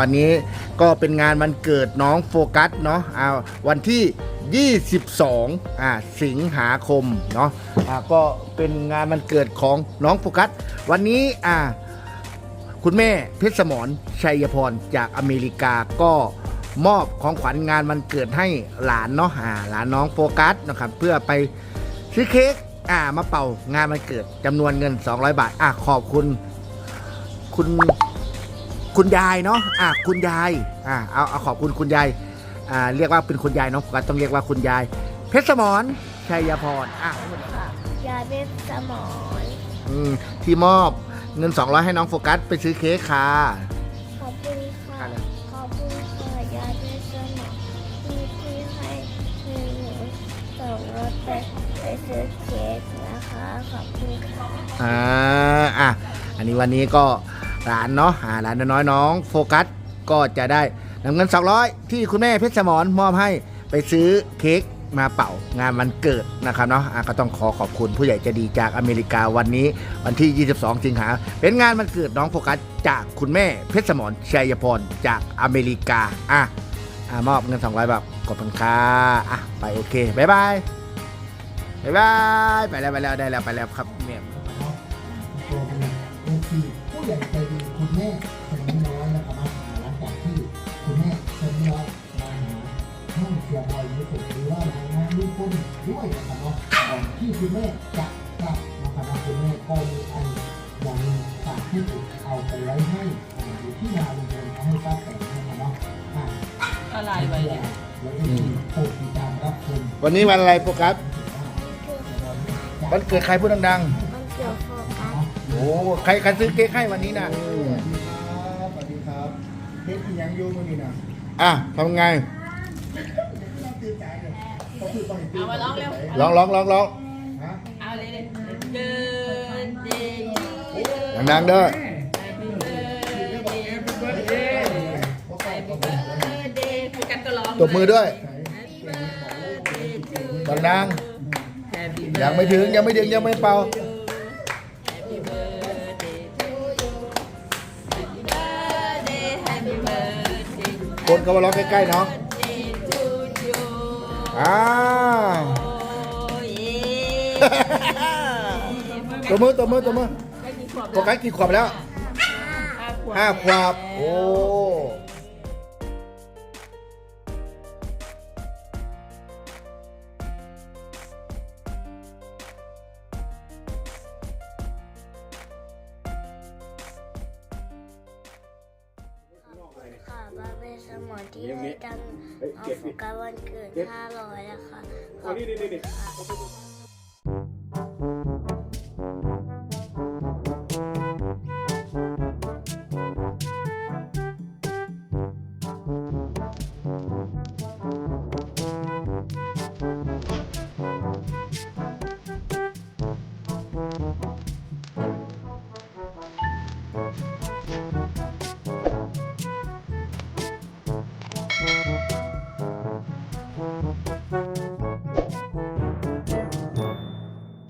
วันนี้ก็เป็นงานวันเกิดน้องโฟกัสเนาะอ่าวันที่ 22อ่าสิงหาคมเนาะอ่าก็เป็นงานวันเกิดของน้องโฟกัส วันนี้อ่าคุณแม่เพชรสมรชัยพรจากอเมริกาก็มอบของขวัญงานวันเกิดให้หลานเนาะอ่าหลานน้องโฟกัสนะครับเพื่อไปซื้อเค้กอ่ามาเป่างานวันเกิดจำนวนเงิน 200 บาทอ่าขอบคุณคุณ คุณยายเนาะอะคุณยายอะเอาเอาขอบคุณคุณยายอ่าเรียกว่าเป็นคุณยายเนาะก็ต้องเรียกว่าคุณยาย เพชรสมรชัยพรอะยายเป็นสมอนอืมที่มอบเงิน 200 ให้น้องโฟกัสไปซื้อเค้กค่ะ ขอบคุณค่ะอะไรขอบคุณค่ะยายเป็นสมอนที่ที่ให้เงินหนูส่งรถไปไปซื้อเค้กนะคะ ขอบคุณค่ะอ่าอะอันนี้วันนี้ก็ หลานเนาะอ่าหลานน้อยน้องโฟกัสก็จะได้นำเงิน 200 ที่คุณแม่เพชรสมรมอบให้ไปซื้อเค้กมาเป่างานวันเกิดนะครับเนาะะก็ต้องขอขอบคุณผู้ใหญ่ใจดีจากอเมริกาวันนี้วันที่ 22 สิงหาเป็นงานวันเกิดน้องโฟกัสจากคุณแม่เพชรสมรชัยพรจากอเมริกาอะอะมอบเงิน 200บาทขอบคุณค่ะอะไปโอเคบ๊ายบายบ๊ายบายไปแล้วไปแล้วได้แล้วไปแล้วครับเนี่ย ตัวเป็นลูกที่ผู้ใหญ่ใจดีคุณแม่คนนี้น้อยนะครับมาหาหลังจากที่คุณแม่คนนี้น้อยมาหาห้องเสียบอยรู้สึกหรือว่ามาหาลูกคนด้วยนะครับเนาะก่อนที่คุณแม่จะกลับนะครับว่าคุณแม่ก็มีอันอย่างหนึงฝากที่ถูกเอาไปไว้ให้อ่าอยู่ที่นาลุงพลเอาให้ป้าแต่งนะครับเนาะอ่าอะไรไว้เนี่ยแล้วก็ที่โปรดติดตามรับชมวันนี้วันอะไรโฟกัสวันเกิดใครพูดดังมั อ้ใครใครซื้อเค้กให้วันนี้นะสวัสดีครับเฮ็ดอีหยังอยู่มื้อนี้น่ะอะทำไงเอามาร้องเร็วร้องร้องร้องร้องฮะเอาเลยเลย birthday you ดังๆเด้อ happy birthday happy birthday คือกันก็ร้องตบมือด้วย happy birthday to ดัง happy ๆยังไม่ถึงยังไม่ถึงยังไม่เป่า คนก็มาร้องใกล้ๆเนาะ birthday to you อ่าโอ้ยตัวมือตัวมือตัวมือได้กี่ขวบโฟกัสกี่ขวบแล้วห้าขวบห้าขวบโอ้ อนที่จะจังเอาโฟกัสวันเกิด500นะคะขอบคุณค่ะ